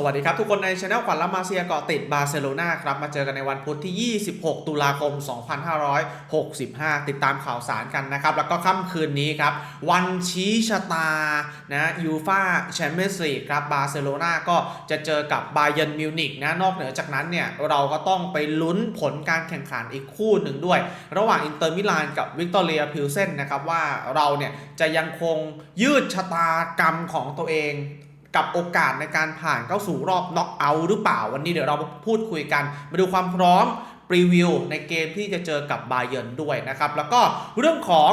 สวัสดีครับทุกคนในช anel ขวัญละมาเซียเกาะติดบาร์เซโลนาครับ มาเจอกันในวันพุธที่ 26 ตุลาคม 2565 ติดตามข่าวสารกันนะครับ แล้วก็ค่ำคืนนี้ครับ วันชี้ชะตานะยูฟาแชมเปี้ยนส์ลีกครับบาร์เซโลนาก็จะเจอกับบาเยิร์นมิวนิกนะนอกเหนือจากนั้นเนี่ย เราก็ต้องไปลุ้นผลการแข่งขันอีกคู่หนึ่งด้วย ระหว่างอินเตอร์มิลานกับวิกตอเรียพิลเซนนะครับว่าเราเนี่ยจะยังคงยืดชะตากรรมของตัวเอง กับโอกาสในการผ่านเข้าสู่รอบน็อกเอาท์หรือเปล่าวันนี้เดี๋ยวเราพูดคุยกัน มาดูความพร้อมปรีวิวในเกมที่จะเจอกับบาเยิร์นด้วยนะครับ แล้วก็เรื่องของ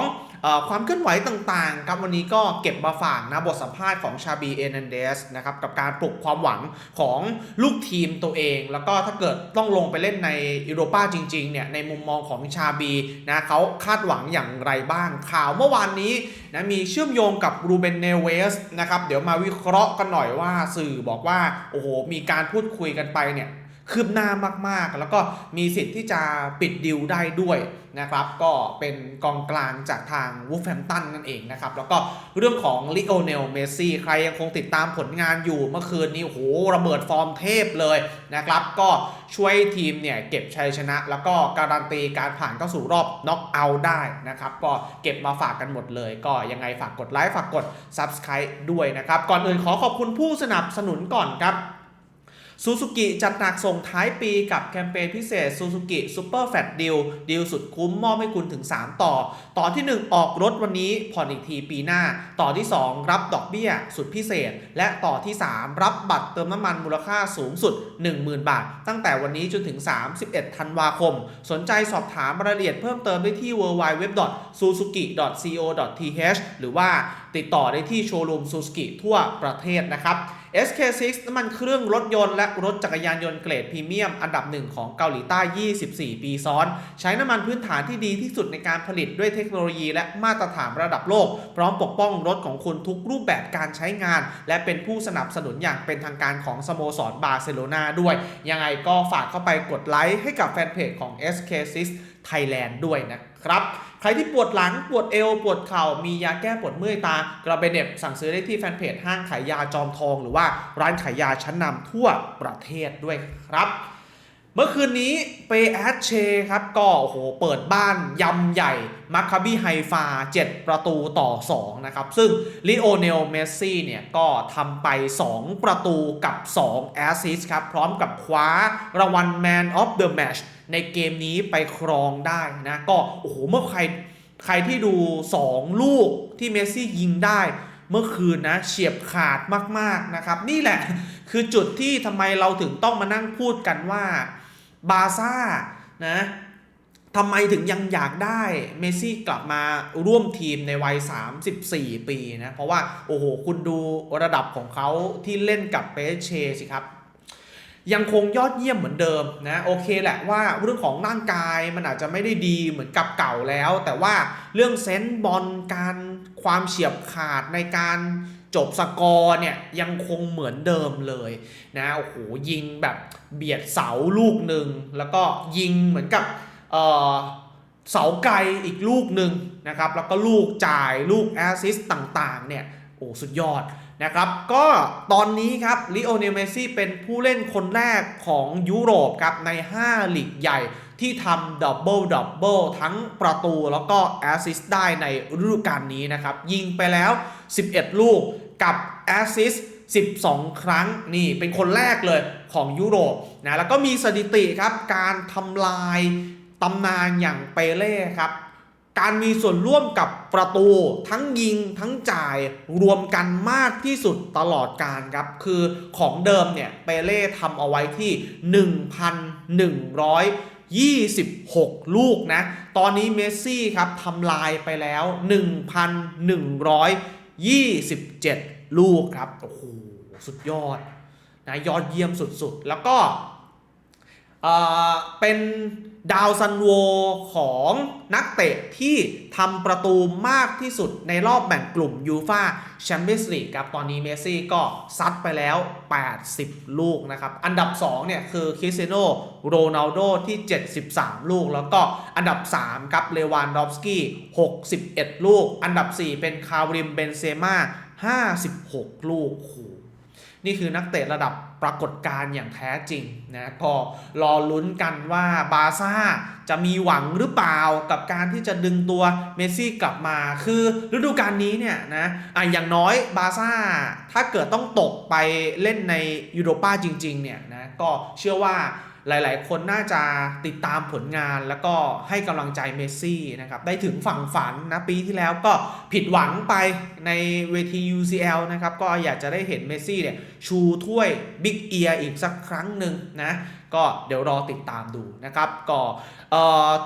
ความเคลื่อนไหวต่างๆครับวันนี้ก็เก็บมาฝากนะบทสัมภาษณ์ของชาบีเอเนนเดสนะครับกับการปลุกความหวังของลูกทีมตัวเอง แล้วก็ถ้าเกิดต้องลงไปเล่นในยูโรปาจริงๆเนี่ยในมุมมองของชาบีนะเขาคาดหวังอย่างไรบ้างข่าวเมื่อวานนี้นะมีเชื่อมโยงกับรูเบนเนเวสนะครับเดี๋ยวมาวิเคราะห์กันหน่อยว่าสื่อบอกว่าโอ้โหมีการพูดคุยกันไปเนี่ย คืบหน้ามากๆ แล้วก็มีสิทธิ์ที่จะปิดดิวได้ด้วยนะครับก็เป็นกองกลางจากทางวูฟแฮมตันนั่นเองนะครับแล้วก็เรื่องของลิโอเนลเมสซี่ใครยังคงติดตามผลงานอยู่เมื่อคืนนี้โอ้โหระเบิดฟอร์มเทพเลยนะครับก็ช่วยทีมเนี่ยเก็บชัยชนะ แล้วก็การันตีการผ่านเข้าสู่รอบน็อกเอาท์ได้นะครับก็เก็บมาฝากกันหมดเลย ก็ยังไงฝากกดไลค์ฝากกด Subscribe ด้วยนะครับก่อนอื่นขอขอบคุณผู้สนับสนุนก่อนครับ ซูซูกิจัดหนักส่งท้ายปีกับแคมเปญพิเศษซูซูกิซูเปอร์แฟตดิลดิลสุดคุ้มมอบให้คุณถึง 3 ต่อ ต่อที่ 1 ออกรถวันนี้ผ่อนอีกทีปีหน้า ต่อที่ 2 รับดอกเบี้ยสุดพิเศษ และต่อที่ 3 รับบัตรเติมน้ำมันมูลค่าสูงสุด 10,000 บาท ตั้งแต่วันนี้จนถึง 31 ธันวาคม สนใจสอบถามรายละเอียดเพิ่มเติมได้ที่ www.suzuki.co.th หรือว่าติดต่อได้ที่โชว์รูมซูซูกิทั่วประเทศนะครับ SK6 น้ำมันเครื่องรถยนต์และรถจักรยานยนต์เกรดพรีเมียม อันดับหนึ่งของเกาหลีใต้ 24 ปีซ้อน ใช้น้ำมันพื้นฐานที่ดีที่สุดในการผลิตด้วยเทคโนโลยีและมาตรฐานระดับโลก พร้อมปกป้องรถของคุณทุกรูปแบบการใช้งาน และเป็นผู้สนับสนุนอย่างเป็นทางการของสโมสรบาร์เซโลนาด้วย ยังไงก็ฝากเข้าไปกดไลค์ให้กับแฟนเพจของ SK6 Thailand ด้วยนะครับ ใครที่ปวดหลังปวดเอว ปวดเข่ามียาแก้ปวดเมื่อยตากระเบนเน็บสั่งซื้อได้ที่แฟนเพจห้างขายยาจอมทอง หรือว่าร้านขายยาชั้นนำทั่วประเทศด้วยครับเมื่อคืนนี้เปแอชเชครับก็โอ้โหเปิดบ้านยำใหญ่มัคคาบีไฮฟา 7 ประตูต่อ 2 นะครับ ซึ่งลิโอเนลเมสซี่เนี่ยก็ทำไป 2 ประตูกับ 2 แอสซิสครับ พร้อมกับคว้ารางวัล Man of the Match ในเกมนี้ไปครองได้นะก็โอ้โหเมื่อใครใครที่ดู 2 ลูกที่เมสซี่ยิงได้เมื่อคืนนะเฉียบขาดมากๆนะครับ นี่แหละคือจุดที่ทำไมเราถึงต้องมานั่งพูดกันว่าบาซ่านะทำไมถึงยังอยากได้เมสซี่กลับมาร่วมทีมในวัย 34 ปีนะ เพราะว่า โอ้โห คุณดูระดับของเขาที่เล่นกับเปเชสิครับ ยังคงยอดเยี่ยมเหมือนเดิมนะโอเคแหละว่าเรื่องของร่างกายมันอาจจะไม่ได้ดีเหมือนกับเก่าแล้ว แต่ว่าเรื่องเซนส์บอลการความเฉียบขาดในการจบสกอร์เนี่ยยังคงเหมือนเดิมเลยนะโอ้โหยิงแบบเบียดเสาลูกหนึ่งแล้วก็ยิงเหมือนกับเเสาไกลอีกลูกหนึ่งนะครับแล้วก็ลูกจ่ายลูกแอสซิสต์ต่างๆเนี่ยโอ้สุดยอด นะครับก็ตอนนี้ครับลิโอเนลเมสซี่เป็นผู้เล่นคนแรกของยุโรปครับใน 5 ลีกใหญ่ที่ทำดับเบิลดับเบิลทั้งประตูแล้วก็แอสซิสต์ได้ในฤดูกาลนี้นะครับ ยิงไปแล้ว 11 ลูกกับแอสซิสต์12 ครั้งนี่เป็นคนแรกเลยของยุโรปนะแล้วก็มีสถิติครับการทำลายตำนานอย่างเปเล่ครับ การมีส่วนร่วมกับประตูทั้งยิงทั้งจ่ายรวมกันมากที่สุดตลอดการครับคือของเดิมเนี่ยเปเล่ทำเอาไว้ที่ 1,126 ลูกนะ ตอนนี้เมสซี่ครับทำลายไปแล้ว 1,127 ลูกครับโอ้โหสุดยอดนะยอดเยี่ยมสุดๆ แล้วก็เออเป็น ดาวซันโวของนักเตะที่ทำประตูมากที่สุดในรอบแบ่งกลุ่มยูฟาแชมเปี้ยนส์ลีกครับ ตอนนี้เมสซี่ก็ซัดไปแล้ว 80 ลูกนะครับ อันดับ 2 เนี่ย คือคริสเตียโนโรนัลโดที่ 73 ลูก แล้วก็อันดับ 3 ครับ เลวานดอฟสกี้ 61 ลูก อันดับ 4 เป็นคาริมเบนเซม่า56 ลูกโอ้โห นี่คือนักเตะระดับปรากฏการณ์อย่างแท้จริงนะก็รอลุ้นกันว่าบาร์ซ่าจะมีหวังหรือเปล่ากับการที่จะดึงตัวเมสซี่กลับมา คือฤดูกาลนี้เนี่ยนะอะอย่างน้อยบาร์ซ่าถ้าเกิดต้องตกไปเล่นในยูโรป้าจริงๆเนี่ยนะก็เชื่อว่า หลายๆ คนน่าจะติดตามผลงานแล้วก็ให้กำลังใจเมสซี่นะครับได้ถึงฝั่งฝันนะปีที่แล้วก็ผิดหวังไปในเวที UCL นะครับก็อยากจะได้เห็นเมสซี่เนี่ยชูถ้วยบิ๊กเอียอีกสักครั้งหนึ่งนะก็เดี๋ยวรอติดตามดูนะครับก่อ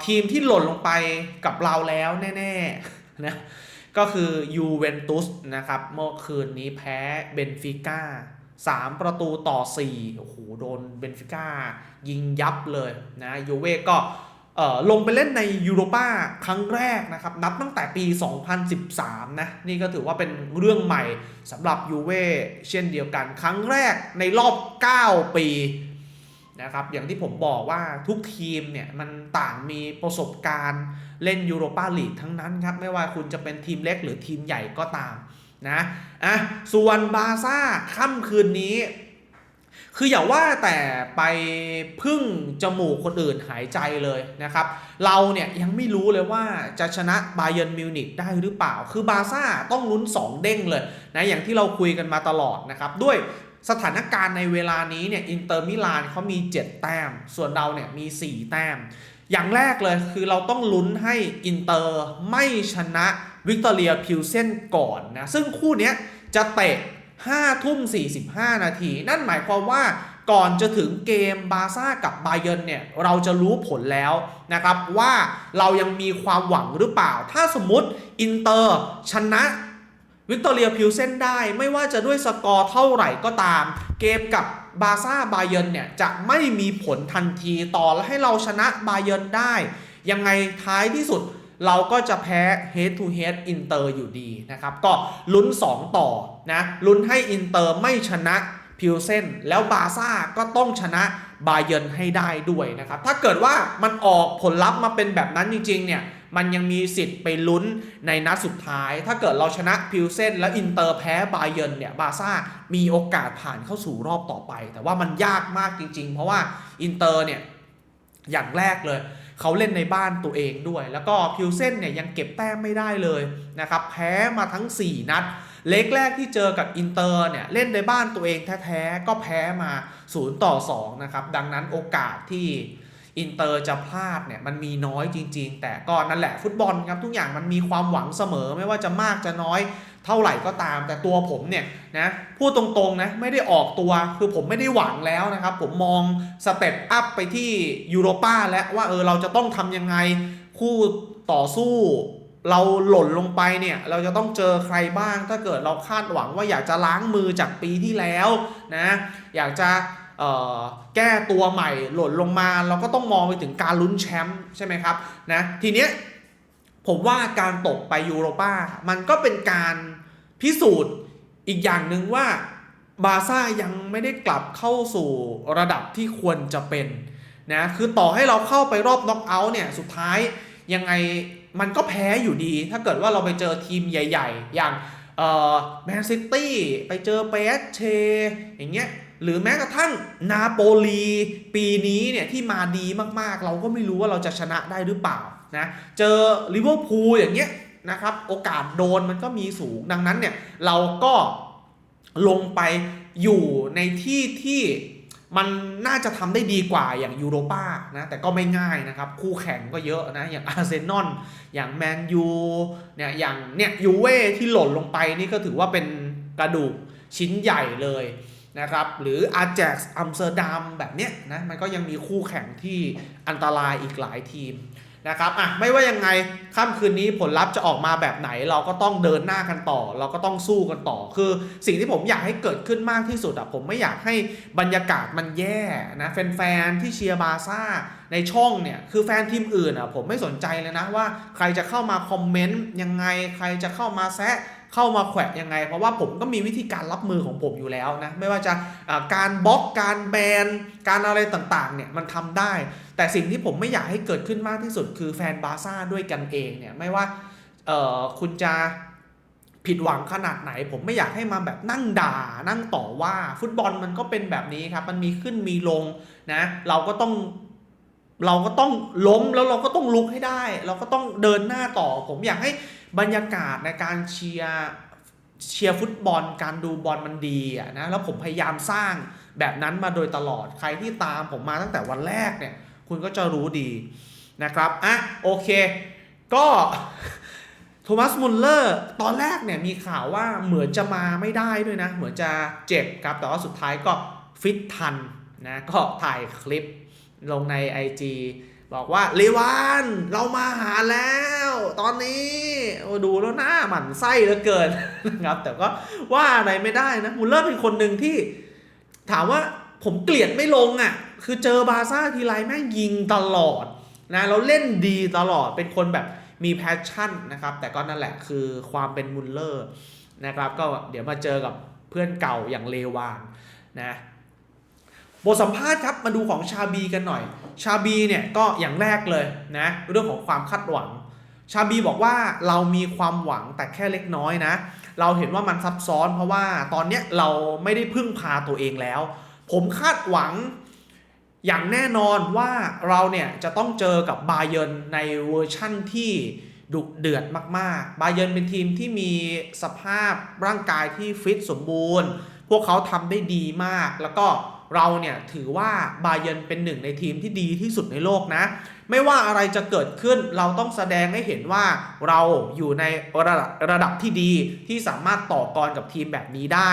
ทีมที่หล่นลงไปกับเราแล้วแน่ๆนะก็คือยูเวนตุสนะครับเมื่อคืนนี้แพ้เบนฟิก้า 3 ประตูต่อ 4 โอ้โห โดนเบนฟิก้ายิงยับเลยนะยูเว่ก็ลงไปเล่นในยูโรป้าครั้งแรกนะครับ นับตั้งแต่ปี 2013 นะ นี่ก็ถือว่าเป็นเรื่องใหม่สำหรับยูเว่เช่นเดียวกัน ครั้งแรกในรอบ 9 ปีนะครับอย่างที่ผมบอกว่าทุกทีมเนี่ยมันต่างมีประสบการณ์เล่นยูโรป้าลีกทั้งนั้นครับ ไม่ว่าคุณจะเป็นทีมเล็กหรือทีมใหญ่ก็ตาม นะอะส่วนบาซ่าค่ำคืนนี้ คืออย่าว่าแต่ไปพึ่งจมูกคนอื่นหายใจเลยนะครับ เราเนี่ยยังไม่รู้เลยว่าจะชนะบาเยิร์นมิวนิกได้หรือเปล่า คือบาซ่าต้องลุ้น 2 เด้งเลยนะอย่างที่เราคุยกันมาตลอดนะครับด้วยสถานการณ์ในเวลานี้เนี่ยอินเตอร์มิลานเขามี 7 แต้ม ส่วนเราเนี่ยมี 4 แต้ม อย่างแรกเลยคือเราต้องลุ้นให้อินเตอร์ไม่ชนะ วิกตอเรียพิวเซนก่อนนะ ซึ่งคู่นี้จะเตะ 5 ทุ่ม 45 นาที นั่นหมายความว่าก่อนจะถึงเกมบาซ่ากับบาเยนเนี่ยเราจะรู้ผลแล้วนะครับว่าเรายังมีความหวังหรือเปล่า ถ้าสมมติอินเตอร์ชนะวิกตอเรียพิวเซนได้ไม่ว่าจะด้วยสกอร์เท่าไหร่ก็ตาม เกมกับบาซ่าบาเยนเนี่ยจะไม่มีผลทันทีต่อและให้เราชนะบาเยนได้ ยังไงท้ายที่สุด เราก็จะแพ้ head to head อินเตอร์อยู่ดีนะครับ ก็ลุ้น 2 ต่อนะลุ้นให้อินเตอร์ไม่ชนะพิวเซนแล้วบาซ่าก็ต้องชนะบาเยนให้ได้ด้วยนะครับ ถ้าเกิดว่ามันออกผลลัพธ์มาเป็นแบบนั้นจริง ๆ เนี่ยมันยังมีสิทธิ์ไปลุ้นในนัดสุดท้าย ถ้าเกิดเราชนะพิวเซนแล้วอินเตอร์แพ้บาเยนเนี่ยบาซ่ามีโอกาสผ่านเข้าสู่รอบต่อไป แต่ว่ามันยากมากจริง ๆ เพราะว่าอินเตอร์เนี่ยอย่างแรกเลย เขาเล่นในบ้านตัวเองด้วย แล้วก็พิวเซนเนี่ยยังเก็บแต้มไม่ได้เลยนะครับแพ้มาทั้ง 4 นัด เล็กแรกที่เจอกับอินเตอร์เนี่ยเล่นในบ้านตัวเองแท้ๆก็แพ้มา 0 ต่อ 2 นะครับ ดังนั้นโอกาสที่อินเตอร์จะพลาดเนี่ยมันมีน้อยจริง ๆ แต่ก็นั่นแหละฟุตบอลครับทุกอย่างมันมีความหวังเสมอไม่ว่าจะมากจะน้อย เท่าไหร่ก็ตาม แต่ตัวผมเนี่ยนะพูดตรงๆนะไม่ได้ออกตัวคือผมไม่ได้หวังแล้วนะครับ ผมมองสเต็ปอัพไปที่ยูโรป้าแล้วว่าเออเราจะต้องทำยังไงคู่ต่อสู้เราหล่นลงไปเนี่ยเราจะต้องเจอใครบ้าง ถ้าเกิดเราคาดหวังว่าอยากจะล้างมือจากปีที่แล้วนะอยากจะแก้ตัวใหม่หล่นลงมาเราก็ต้องมองไปถึงการลุ้นแชมป์ใช่ไหมครับนะทีเนี้ยผมว่าการตกไปยูโรป้ามันก็เป็นการ พิสูจน์อีกอย่างหนึ่งว่าบาซ่ายังไม่ได้กลับเข้าสู่ระดับที่ควรจะเป็นนะคือต่อให้เราเข้าไปรอบน็อกเอาท์เนี่ยสุดท้ายยังไงมันก็แพ้อยู่ดี ถ้าเกิดว่าเราไปเจอทีมใหญ่ ๆ อย่างเออแมนซิตี้ไปเจอเปสเชอย่างเงี้ยหรือแม้กระทั่งนาโปลีปีนี้เนี่ยที่มาดีมากๆ เราก็ไม่รู้ว่าเราจะชนะได้หรือเปล่านะเจอลิเวอร์พูลอย่างเงี้ย นะครับโอกาสโดนมันก็มีสูงดังนั้นเนี่ยเราก็ลงไปอยู่ในที่ที่มันน่าจะทำได้ดีกว่าอย่างยูโรป้านะแต่ก็ไม่ง่ายนะครับ คู่แข่งก็เยอะนะ อย่างอาร์เซนอลอย่างแมนยูเนี่ยอย่างเนี่ยยูเว่ที่หล่นลงไปนี่ก็ถือว่าเป็นกระดูกชิ้นใหญ่เลยนะครับหรืออาแจ็กซ์อัมสเตอร์ดัมแบบเนี้ยนะมันก็ยังมีคู่แข่งที่อันตรายอีกหลายทีม นะครับอะไม่ว่ายังไงค่ำคืนนี้ผลลัพธ์จะออกมาแบบไหน เราก็ต้องเดินหน้ากันต่อ เราก็ต้องสู้กันต่อ คือสิ่งที่ผมอยากให้เกิดขึ้นมากที่สุดอะผมไม่อยากให้บรรยากาศมันแย่นะแฟนๆที่เชียร์บาร์ซ่าในช่องเนี่ยคือแฟนทีมอื่นอะผมไม่สนใจเลยนะว่าใครจะเข้ามาคอมเมนต์ยังไงใครจะเข้ามาแซะ เข้ามาแขวะยังไง เพราะว่าผมก็มีวิธีการรับมือของผมอยู่แล้วนะไม่ว่าจะอ่าการบล็อกการแบนการอะไรต่างๆเนี่ยมันทำได้ แต่สิ่งที่ผมไม่อยากให้เกิดขึ้นมากที่สุด คือแฟนบาร์ซ่าด้วยกันเองเนี่ยไม่ว่าคุณจะผิดหวังขนาดไหน ผมไม่อยากให้มาแบบนั่งด่า นั่งต่อว่าฟุตบอลมันก็เป็นแบบนี้ครับ มันมีขึ้นมีลงนะเราก็ต้องเราก็ต้องล้มแล้วเราก็ต้องลุกให้ได้ เราก็ต้องเดินหน้าต่อ ผมอยากให้ บรรยากาศในการเชียร์เชียร์ฟุตบอลการดูบอลมันดีอะนะแล้วผมพยายามสร้างแบบนั้นมาโดยตลอดใครที่ตามผมมาตั้งแต่วันแรกเนี่ย คุณก็จะรู้ดีนะครับอะโอเค ก็โทมัสมุลเลอร์ตอนแรกเนี่ยมีข่าวว่าเหมือนจะมาไม่ได้ด้วยนะ เหมือนจะเจ็บครับ แต่ว่าสุดท้ายก็ฟิตทันนะก็ถ่ายคลิปลงใน IG บอกว่าเลวานเรามาหาแล้ว ตอนนี้ดูแล้วหน้าหมันไส้เหลือเกินนะครับ แต่ก็ว่าอะไรไม่ได้นะมุลเลอร์เป็นคนหนึ่งที่ ถามว่าผมเกลียดไม่ลงอะ คือเจอบาร์ซ่าทีไรแม่งยิงตลอดนะเราเล่นดีตลอดเป็นคนแบบมีแพชชั่นนะครับ แต่ก็นั่นแหละคือความเป็นมุลเลอร์นะครับ ก็เดี๋ยวมาเจอกับเพื่อนเก่าอย่างเลวานนะ บทสัมภาษณ์ครับมาดูของชาบีกันหน่อย ชาบีเนี่ยก็อย่างแรกเลยนะเรื่องของความคาดหวัง ชาบีบอกว่าเรามีความหวังแต่แค่เล็กน้อยนะ เราเห็นว่ามันซับซ้อน เพราะว่าตอนนี้เราไม่ได้พึ่งพาตัวเองแล้ว ผมคาดหวังอย่างแน่นอนว่าเราเนี่ยจะต้องเจอกับบาเยนในเวอร์ชั่นที่ดุเดือดมาก ๆ บาเยนเป็นทีมที่มีสภาพร่างกายที่ฟิตสมบูรณ์ พวกเขาทำได้ดีมาก แล้วก็เราเนี่ยถือว่าบาเยนเป็นหนึ่งในทีมที่ดีที่สุดในโลกนะ ไม่ว่าอะไรจะเกิดขึ้นเราต้องแสดงให้เห็นว่าเราอยู่ในระดับระดับที่ดีที่สามารถต่อกรกับทีมแบบนี้ได้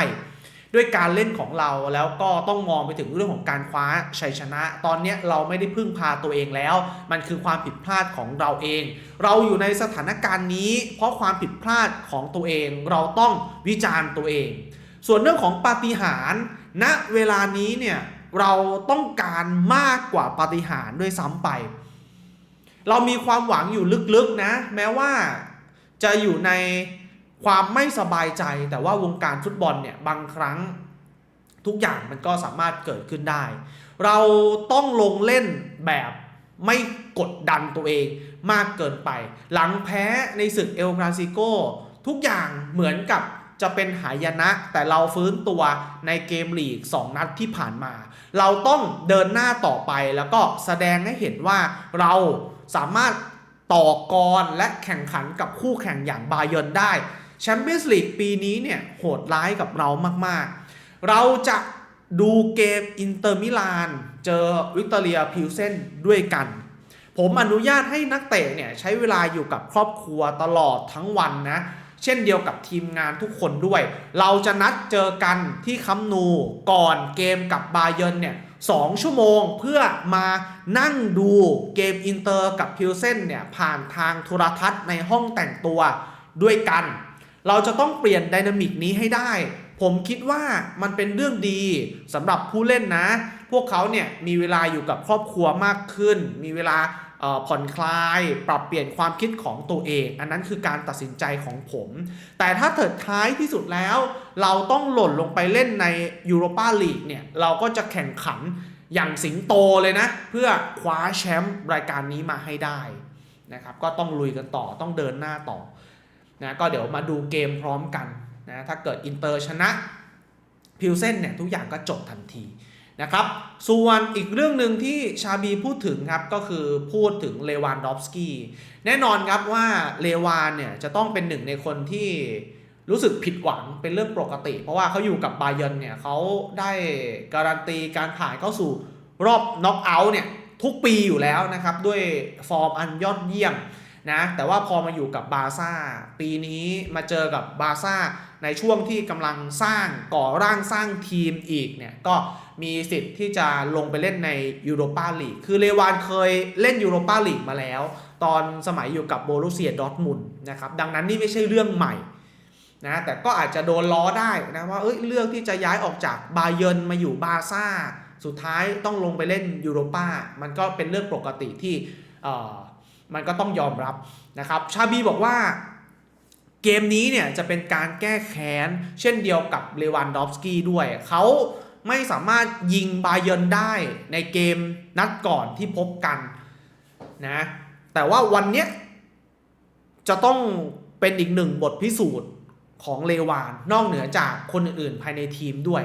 ด้วยการเล่นของเราแล้วก็ต้องมองไปถึงเรื่องของการคว้าชัยชนะ ตอนนี้เราไม่ได้พึ่งพาตัวเองแล้ว มันคือความผิดพลาดของเราเอง เราอยู่ในสถานการณ์นี้ เพราะความผิดพลาดของตัวเองเราต้องวิจารณ์ตัวเอง ส่วนเรื่องของปาฏิหาริย์ณเวลานี้เนี่ยเราต้องการมากกว่าปาฏิหาริย์ด้วยซ้ำไป เรามีความหวังอยู่ลึกๆนะ แม้ว่าจะอยู่ในความไม่สบายใจ แต่ว่าวงการฟุตบอลเนี่ยบางครั้งทุกอย่างมันก็สามารถเกิดขึ้นได้ เราต้องลงเล่นแบบไม่กดดันตัวเองมากเกินไป หลังแพ้ในศึกเอลคลาซิโก ทุกอย่างเหมือนกับ จะเป็นหายนะ แต่เราฟื้นตัวในเกมลีก 2 นัดที่ผ่านมา เราต้องเดินหน้าต่อไปแล้วก็แสดงให้เห็นว่าเราสามารถต่อกรและแข่งขันกับคู่แข่งอย่างบาเยิร์นได้แชมเปี้ยนส์ลีกปีนี้เนี่ยโหดร้ายกับเรามากๆ เราจะดูเกมอินเตอร์มิลานเจอวิกตอเรียพิวเซนด้วยกัน ผมอนุญาตให้นักเตะเนี่ยใช้เวลาอยู่กับครอบครัวตลอดทั้งวันนะ เช่นเดียวกับทีมงานทุกคนด้วย เราจะนัดเจอกันที่คัมนูก่อนเกมกับบาเยนเนี่ยสองชั่วโมงเพื่อมานั่งดูเกมอินเตอร์กับพิวเซนเนี่ยผ่านทางโทรทัศน์ในห้องแต่งตัวด้วยกัน เราจะต้องเปลี่ยนไดนามิกนี้ให้ได้ ผมคิดว่ามันเป็นเรื่องดีสำหรับผู้เล่นนะ พวกเขาเนี่ยมีเวลาอยู่กับครอบครัวมากขึ้น มีเวลา ผ่อนคลาย ปรับเปลี่ยนความคิดของตัวเอง อันนั้นคือการตัดสินใจของผม แต่ถ้าเถิดท้ายที่สุดแล้ว เราต้องหล่นลงไปเล่นในยูโรปาลีกเนี่ยเราก็จะแข่งขันอย่างสิงโตเลยนะ เพื่อคว้าแชมป์รายการนี้มาให้ได้นะครับก็ต้องลุยกันต่อต้องเดินหน้าต่อนะก็เดี๋ยวมาดูเกมพร้อมกันนะถ้าเกิดอินเตอร์ชนะพิวเซนเนี่ยทุกอย่างก็จบทันที นะครับ ส่วนอีกเรื่องหนึ่งที่ชาบีพูดถึงครับก็คือพูดถึงเลวานดอฟสกี้แน่นอนครับว่าเลวานเนี่ยจะต้องเป็นหนึ่งในคนที่รู้สึกผิดหวังเป็นเรื่องปกติ เพราะว่าเขาอยู่กับบาเยนเนี่ยเขาได้การันตีการผ่านเข้าสู่รอบน็อกเอาท์เนี่ยทุกปีอยู่แล้วนะครับ ด้วยฟอร์มอันยอดเยี่ยม นะแต่ว่าพอมาอยู่กับบาซ่าปีนี้มาเจอกับบาซ่าในช่วงที่กำลังสร้างก่อร่างสร้างทีมอีกเนี่ยก็มีสิทธิ์ที่จะลงไปเล่นในยูโรปาลีกคือเลวานเคยเล่นยูโรปาลีกมาแล้ว ตอนสมัยอยู่กับโบรุเซียดอร์ทมุนนะครับดังนั้นนี่ไม่ใช่เรื่องใหม่นะแต่ก็อาจจะโดนล้อได้นะว่าเอ้ยเรื่องที่จะย้ายออกจากบาเยิร์นมาอยู่บาซ่าสุดท้ายต้องลงไปเล่นยูโรปามันก็เป็นเรื่องปกติที่ มันก็ต้องยอมรับนะครับ ชาบีบอกว่าเกมนี้เนี่ยจะเป็นการแก้แค้น เช่นเดียวกับเลวันดอฟสกี้ด้วย เขาไม่สามารถยิงบาเยินได้ในเกมนัดก่อนที่พบกันนะแต่ว่าวันเนี้ยจะต้องเป็นอีกหนึ่งบทพิสูจน์ของเลวาน นอกเหนือจากคนอื่นๆภายในทีมด้วย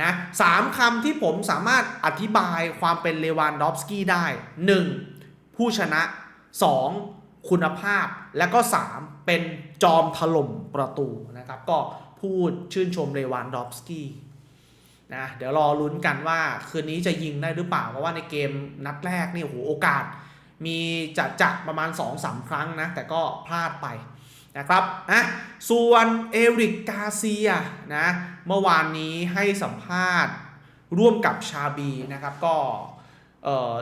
นะสามคำที่ผมสามารถอธิบายความเป็นเลวานดอฟสกี้ได้ 1. ผู้ชนะ 2. คุณภาพและก็ 3. เป็นจอมถล่มประตูนะครับก็พูดชื่นชมเลวานดอฟสกี้นะเดี๋ยวรอลุ้นกันว่าคืนนี้จะยิงได้หรือเปล่า เพราะว่าในเกมนัดแรกนี่โหโอกาส มีจะจัดประมาณ 2-3 ครั้งนะ แต่ก็พลาดไปนะครับอะส่วนเอริกกาเซียนะเมื่อวานนี้ให้สัมภาษณ์ร่วมกับชาบีนะครับก็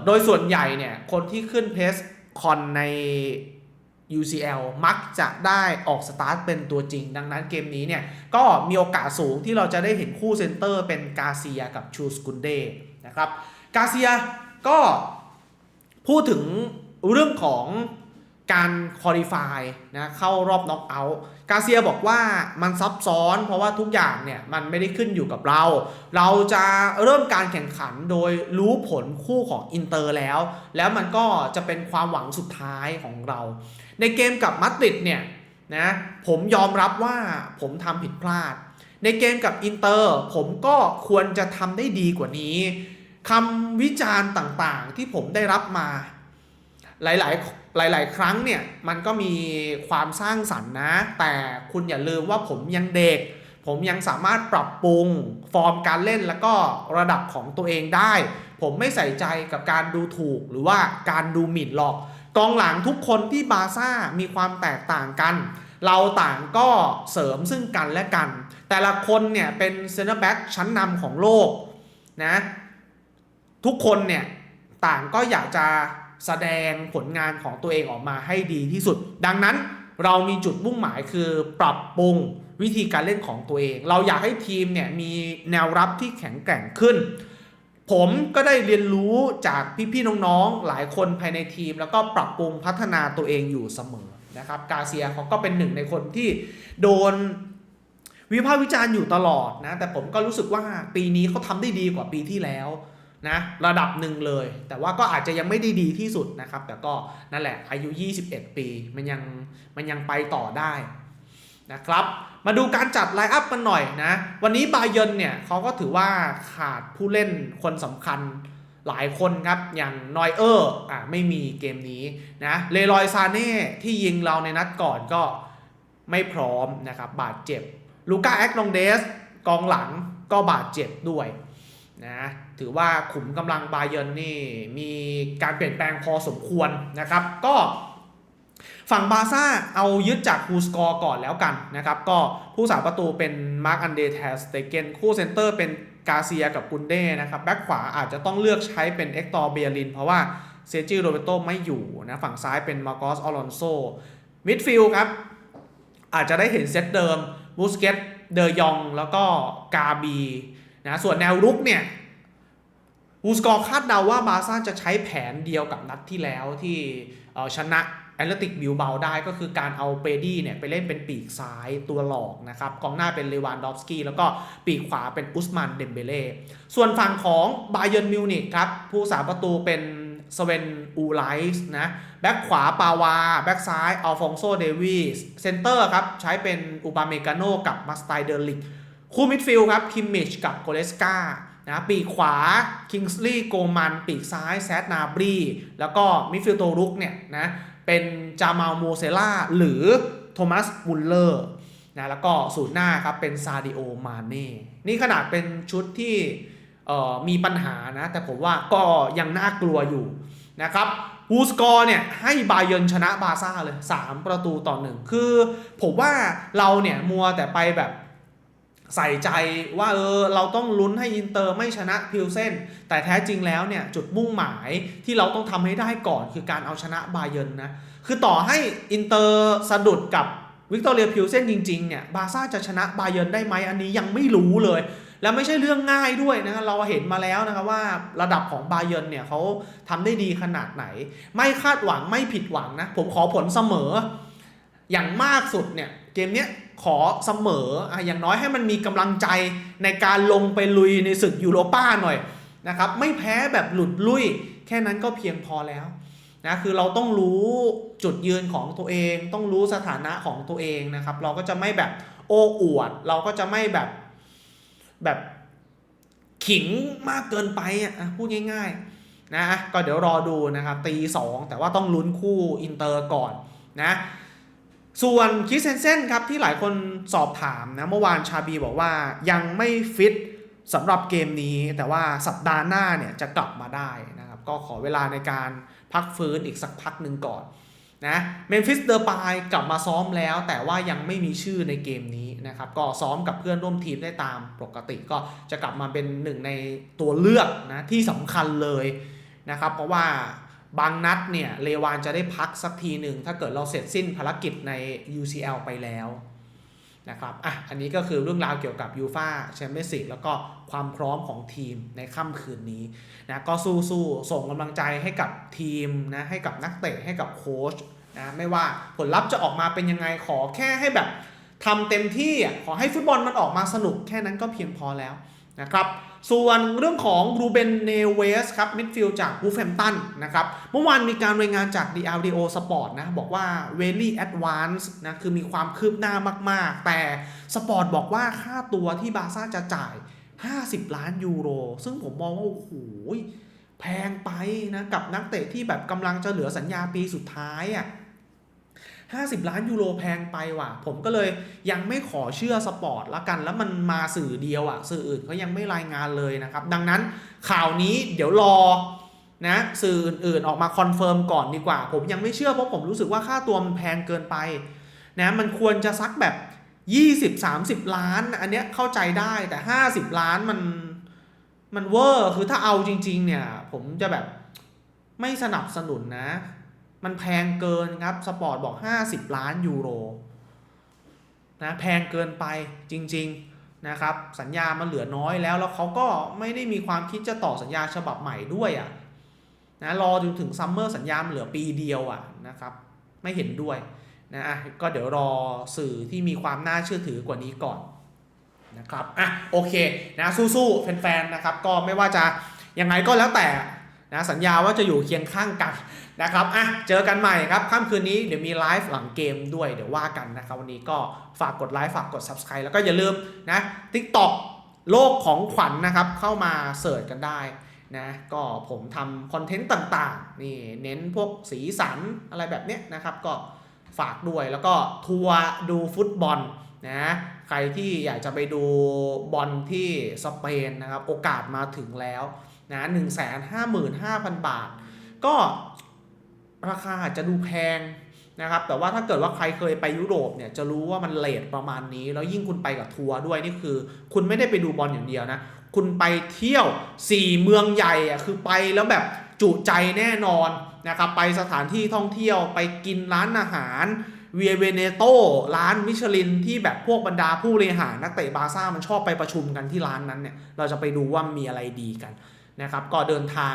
โดยส่วนใหญ่เนี่ยคนที่ขึ้นเพส คอนใน UCL มักจะได้ออกสตาร์ทเป็นตัวจริง ดังนั้นเกมนี้เนี่ย ก็มีโอกาสสูงที่เราจะได้เห็นคู่เซนเตอร์เป็นกาเซียกับชูสกุนเดนะครับ กาเซียก็พูดถึงเรื่องของ การคอลี่ฟายนะเข้ารอบน็อกเอาท์กาเซียบอกว่ามันซับซ้อน เพราะว่าทุกอย่างเนี่ยมันไม่ได้ขึ้นอยู่กับเรา เราจะเริ่มการแข่งขันโดยรู้ผลคู่ของอินเตอร์แล้ว แล้วมันก็จะเป็นความหวังสุดท้ายของเรา ในเกมกับมัดริดเนี่ยนะผมยอมรับว่าผมทำผิดพลาด ในเกมกับอินเตอร์ผมก็ควรจะทำได้ดีกว่านี้คำวิจารณ์ต่างๆ ที่ผมได้รับมา หลายๆ หลาย ๆ ครั้งเนี่ยมันก็มีความสร้างสรรค์นะ แต่คุณอย่าลืมว่าผมยังเด็ก ผมยังสามารถปรับปรุงฟอร์มการเล่นแล้วก็ระดับของตัวเองได้ ผมไม่ใส่ใจกับการดูถูกหรือว่าการดูหมิ่นหรอก กองหลังทุกคนที่บาซ่ามีความแตกต่างกัน เราต่างก็เสริมซึ่งกันและกัน แต่ละคนเนี่ยเป็นเซนเตอร์แบ็กชั้นนำของโลกนะทุกคนเนี่ยต่างก็อยากจะ แสดงผลงานของตัวเองออกมาให้ดีที่สุด ดังนั้นเรามีจุดมุ่งหมายคือปรับปรุงวิธีการเล่นของตัวเอง เราอยากให้ทีมเนี่ยมีแนวรับที่แข็งแกร่งขึ้น ผมก็ได้เรียนรู้จากพี่ๆน้องๆหลายคนภายในทีม แล้วก็ปรับปรุงพัฒนาตัวเองอยู่เสมอนะครับกาเซียเขาก็เป็นหนึ่งในคนที่โดนวิพากษ์วิจารณ์อยู่ตลอดนะแต่ผมก็รู้สึกว่าปีนี้เขาทำได้ดีกว่าปีที่แล้ว นะระดับหนึ่งเลย แต่ว่าก็อาจจะยังไม่ได้ดีที่สุดนะครับ แต่ก็นั่นแหละอายุ 21 ปีมันยังมันยังไปต่อได้นะครับ มาดูการจัดไลน์อัพกันหน่อยนะ วันนี้บาเยนเนี่ยเขาก็ถือว่าขาดผู้เล่นคนสำคัญหลายคนครับ อย่างนอยเออร์อะไม่มีเกมนี้นะเลรอยซาเน่ที่ยิงเราในนัดก่อนก็ไม่พร้อมนะครับ บาดเจ็บลูก้าแอคลองเดสกองหลังก็บาดเจ็บด้วย นะถือว่าขุมกำลังบาเยร์นนี่มีการเปลี่ยนแปลงพอสมควรนะครับ ก็ฝั่งบาซ่าเอายึดจากคูสกอร์ก่อนแล้วกันนะครับ ก็ผู้สาประตูเป็นมาร์กอันเดเทสเตเกนคู่เซนเตอร์เป็นกาเซียกับกุนเด้นะครับ แบ็คขวาอาจจะต้องเลือกใช้เป็นเอ็กตอร์เบียริน เพราะว่าเซจิโรเบโตไม่อยู่นะฝั่งซ้ายเป็นมาร์กอสอลอนโซมิดฟิลด์ครับ อาจจะได้เห็นเซตเดิมบูสเกตเดยองแล้วก็กาบี นะส่วนแนวรุกเนี่ยบูสกอร์คาดเดาว่าบาซ่าจะใช้แผนเดียวกับนัดที่แล้วที่ชนะแอตเลติกบิลเบาได้ก็คือการเอาเปดี้เนี่ยไปเล่นเป็นปีกซ้ายตัวหลอกนะครับกองหน้าเป็นเลวานดอฟสกี้แล้วก็ปีกขวาเป็นอุสมันเดมเบเล่ส่วนฝั่งของบาเย r n นมิวนิกครับผู้สาประตูเป็นสเวนอูไลส์นะแบ็กขวาปาวา แบ็กซ้ายอัลฟองโซเดวิสเซนเตอร์ครับใช้เป็นอุปาเมกาโนกับมาสไตเดอร์ลิก คู่มิดฟิลด์ครับคิมมิชกับโกเลสกานะปีกขวาคิงส์ลีย์โกมัน ปีกซ้ายแซดนาบรีแล้วก็มิดฟิลด์ตัวรุกเนี่ยนะเป็นจามาลโมเซล่าหรือโทมัสบุลเลอร์นะแล้วก็ศูนย์หน้าครับเป็นซาดิโอมาเน่นี่ขนาดเป็นชุดที่มีปัญหานะ แต่ผมว่าก็ยังน่ากลัวอยู่นะครับวูสกอร์เนี่ยให้บาเยิร์นชนะบาซ่าเลย 3 ประตูต่อหนึ่งคือผมว่าเราเนี่ยมัวแต่ไปแบบ ใส่ใจว่าเออเราต้องลุ้นให้อินเตอร์ไม่ชนะพิลเซนแต่แท้จริงแล้วเนี่ยจุดมุ่งหมายที่เราต้องทำให้ได้ก่อนคือการเอาชนะบาเยิร์นนะคือต่อให้อินเตอร์สะดุดกับวิกตอเรียพิลเซนจริงๆเนี่ยบาซ่าจะชนะบาเยิร์นได้ไหมอันนี้ยังไม่รู้เลย แล้วไม่ใช่เรื่องง่ายด้วยนะเราเห็นมาแล้วนะครับว่าระดับของบาเยิร์นเนี่ยเขาทำได้ดีขนาดไหน ไม่คาดหวังไม่ผิดหวังนะผมขอผลเสมอ อย่างมากสุดเนี่ยเกมเนี้ย ขอเสมออะอย่างน้อยให้มันมีกำลังใจในการลงไปลุยในศึกยูโรป้าหน่อยนะครับไม่แพ้แบบหลุดลุย แค่นั้นก็เพียงพอแล้วนะคือเราต้องรู้จุดยืนของตัวเอง ต้องรู้สถานะของตัวเองนะครับ เราก็จะไม่แบบโอ้อวด เราก็จะไม่แบบแบบขิงมากเกินไปอะอะพูดง่ายๆนะก็เดี๋ยวรอดูนะครับตีสองแต่ว่าต้องลุ้นคู่อินเตอร์ก่อนนะ ส่วนคิสเซนเซนครับที่หลายคนสอบถามนะเมื่อวานชาบีบอกว่ายังไม่ฟิตสำหรับเกมนี้ แต่ว่าสัปดาห์หน้าเนี่ยจะกลับมาได้นะครับก็ขอเวลาในการพักฟื้นอีกสักพักหนึ่งก่อนนะเมมฟิสเดอร์ปายกลับมาซ้อมแล้ว แต่ว่ายังไม่มีชื่อในเกมนี้นะครับก็ซ้อมกับเพื่อนร่วมทีมได้ตามปกติก็จะกลับมาเป็นหนึ่งในตัวเลือกนะที่สำคัญเลยนะครับเพราะว่า บางนัดเนี่ยเลวานจะได้พักสักทีหนึ่งถ้าเกิดเราเสร็จสิ้นภารกิจใน UCL ไปแล้วนะครับอะอันนี้ก็คือเรื่องราวเกี่ยวกับยูฟาแชมเปี้ยนส์ลีกแล้วก็ความพร้อมของทีมในค่ำคืนนี้นะก็สู้ๆส่งกำลังใจให้กับทีมนะให้กับนักเตะให้กับโค้ชนะไม่ว่าผลลัพธ์จะออกมาเป็นยังไงขอแค่ให้แบบทำเต็มที่ขอให้ฟุตบอลมันออกมาสนุกแค่นั้นก็เพียงพอแล้วนะครับ ส่วนเรื่องของรูเบนเนเวสครับมิดฟิลด์จากวูแฮมตันนะครับเมื่อวานมีการรายงานจาก d r d o Sport นะ บอกว่า very advanced นะ คือมีความคืบหน้ามาก ๆ แต่สปอร์ตบอกว่าค่าตัวที่บาซ่าจะจ่าย 50 ล้านยูโร ซึ่งผมมองว่า โอ้โหแพงไปนะ กับนักเตะที่แบบกำลังจะเหลือสัญญาปีสุดท้ายอะ่ะ 50 ล้านยูโรแพงไปว่ะ ผมก็เลยยังไม่ขอเชื่อสปอร์ตละกัน แล้วมันมาสื่อเดียวอะ่ะ สื่ออื่นเขายังไม่รายงานเลยนะครับ ดังนั้นข่าวนี้เดี๋ยวรอนะสื่ออื่นๆออกมาคอนเฟิร์มก่อนดีกว่า ผมยังไม่เชื่อเพราะผมรู้สึกว่าค่าตัวมันแพงเกินไปนะมันควรจะสักแบบ 20-30 ล้าน อันเนี้ยเข้าใจได้แต่ 50 ล้านมันมันเวอร์คือถ้าเอาจริง ๆ เนี่ย ผมจะแบบไม่สนับสนุนนะ มันแพงเกินครับ สปอร์ตบอก 50 ล้านยูโรนะแพงเกินไปจริง ๆนะครับ สัญญามันเหลือน้อยแล้ว แล้วเขาก็ไม่ได้มีความคิดจะต่อสัญญาฉบับใหม่ด้วยอะ่ะนะรอจนถึงซัมเมอร์สัญญามันเหลือปีเดียวอะ่ะนะครับ ไม่เห็นด้วยนะอะก็เดี๋ยวรอสื่อที่มีความน่าเชื่อถือกว่านี้ก่อนนะครับอะโอเคนะสู้ๆแฟนๆนะครับ ก็ไม่ว่าจะยังไงก็แล้วแต่ นะสัญญาว่าจะอยู่เคียงข้างกันนะครับอะเจอกันใหม่ครับค่ำคืนนี้เดี๋ยวมีไลฟ์หลังเกมด้วยเดี๋ยวว่ากันนะครับวันนี้ก็ฝากกดไลค์ฝากกด Subscribe แล้วก็อย่าลืมนะ TikTok โลกของขวัญนนะครับเข้ามาเสิร์ชกันได้นะก็ผมทำคอนเทนต์ต่างๆนี่เน้นพวกสีสันอะไรแบบเนี้ยนะครับก็ฝากด้วยแล้วก็ทัวร์ดูฟุตบอลนะใครที่อยากจะไปดูบอลที่สเปนนะครับโอกาสมาถึงแล้ว นะ1 5 5 0 0 0บาท ก็ราคาอาจจะดูแพงนะครับ แต่ว่าถ้าเกิดว่าใครเคยไปยุโรปเนี่ยจะรู้ว่ามันเลทประมาณนี้ แล้วยิ่งคุณไปกับทัวร์ด้วยนี่คือ คุณไม่ได้ไปดูบอลอย่างเดียวนะ คุณไปเที่ยว 4 เมืองใหญ่อะคือไปแล้วแบบจุใจแน่นอนนะครับ ไปสถานที่ท่องเที่ยวไปกินร้านอาหารเวียเวเนโตร้านมิชลินที่แบบพวกบรรดาผู้บริหารนักเตะบาซ่ามันชอบไปประชุมกันที่ร้านนั้นเนี่ยเราจะไปดูว่ามีอะไรดีกัน นะครับก็เดินทาง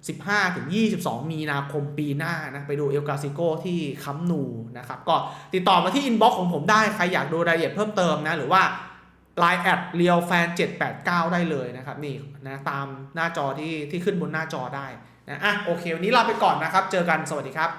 15 ถึง 22 มีนาคมปีหน้านะไปดูเอลกาซิโกที่คัมนูนะครับก็ติดต่อมาที่อินบ็อกซ์ของผมได้ ใครอยากดูรายละเอียดเพิ่มเติมนะหรือว่า Line แอดเรียวแฟน789 ได้เลยนะครับนี่นะตามหน้าจอที่ที่ขึ้นบนหน้าจอได้นะอะโอเค วันนี้ลาไปก่อนนะครับ เจอกันสวัสดีครับ